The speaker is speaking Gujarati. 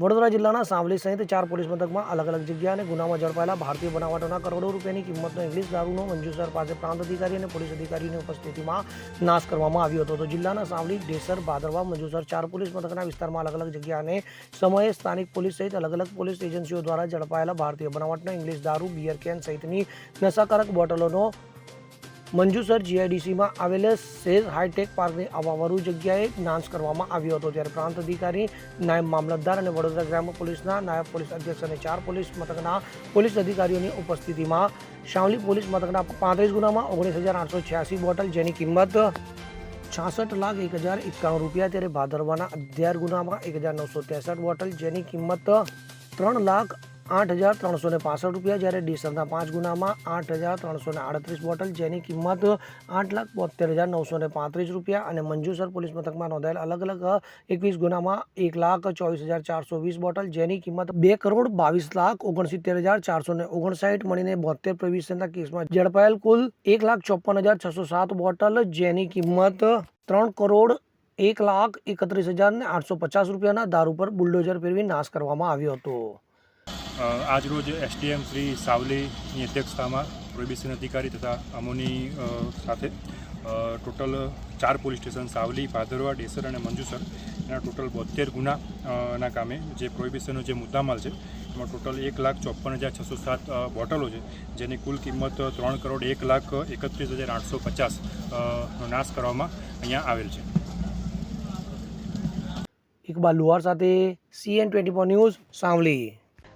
વડોદરા જિલ્લાના સાવલી સહિત ચાર પોલીસ મથકમાં અલગ અલગ જગ્યા અને ગુનામાં ઝડપાયેલા ભારતીય બનાવટોના કરોડો રૂપિયાની કિંમતનો ઇંગ્લિશ દારૂનો મંજુસર પાસે પ્રાંત અધિકારી અને પોલીસ અધિકારીની ઉપસ્થિતિમાં નાશ કરવામાં આવ્યો હતો. તો જિલ્લાના સાવલી, ડેસર, ભાદરવા મંજુસર ચાર પોલીસ મથકના વિસ્તારમાં અલગ અલગ જગ્યા અને સમયે સ્થાનિક પોલીસ સહિત અલગ અલગ પોલીસ એજન્સીઓ દ્વારા ઝડપાયેલા ભારતીય બનાવટનો ઇંગ્લિશ દારૂ, બિયર કેન સહિતની નશાકારક બોટલોનો મંજુસર જીઆઈડીસીમાં આવેલ સેઝ હાઈટેક પાર્કની અવાવરુ જગ્યાએ નાશ કરવામાં આવ્યો હતો. ત્યારે પ્રાંત અધિકારી, નાયબ મામલતદાર અને વડોદરા ગ્રામ્ય પોલીસના નાયબ પોલીસ અધ્યક્ષ અને ચાર પોલીસ મથકના પોલીસ અધિકારીઓની ઉપસ્થિતિમાં શાવલી પોલીસ મથકના પાંત્રીસ ગુનામાં ઓગણીસ હજાર આઠસો છ્યાસી બોટલ જેની કિંમત છાસઠ લાખ એક હજાર એકાણું રૂપિયા ત્યારે ભાદરવાના અગિયાર ગુનામાં એક હજાર નવસો ત્રેસઠ બોટલ જેની કિંમત ત્રણ લાખ આઠ હજાર ત્રણસો પાસઠ રૂપિયા જ્યારે ડીસરના પાંચ ગુનામાં આઠ હજાર ત્રણસો આડત્રીસ બોટલ, જેની કિંમત આઠ લાખ બોતેર હજાર નવસો પાંત્રીસ રૂપિયા અને મંજુસર પોલીસ મથકમાં નોંધાયેલ અલગ અલગ એકવીસ ગુનામાં એક લાખ ચોવીસ હજાર ચારસો વીસ બોટલ, જેની કિંમત બે કરોડ બાવીસ લાખ ઓગણસિત્તેર હજાર ચારસો ને ઓગણસાઠ મળીને બોતેર પ્રવિષનના કેસમાં ઝડપાયેલ કુલ એક લાખ ચોપન હજાર છસો સાત બોટલ, જેની કિંમત ત્રણ કરોડ એક લાખ એકત્રીસ હજાર આઠસો પચાસ રૂપિયાના દારૂ પર બુલડોઝર ફેરવી નાશ કરવામાં આવ્યો હતો. આજરોજ એસડીએમ શ્રી સાવલીની અધ્યક્ષતામાં પ્રોહિબિશન અધિકારી તથા અમોની સાથે ટોટલ ચાર પોલીસ સ્ટેશન સાવલી ભાદરવા ડેસર અને મંજુસર એના ટોટલ બોતેર ગુના અ, ના કામે જે પ્રોહિબિશનનો જે મુદ્દામાલ છે એમાં ટોટલ એક લાખ ચોપન હજાર છસો સાત બોટલો છે જેની કુલ કિંમત ત્રણ કરોડ એક લાખ એકત્રીસ હજાર આઠસો પચાસ નો નાશ કરવામાં અહીંયા આવેલ છે. ઇકબાલ લુહાર સાથે CN twenty four news Savli.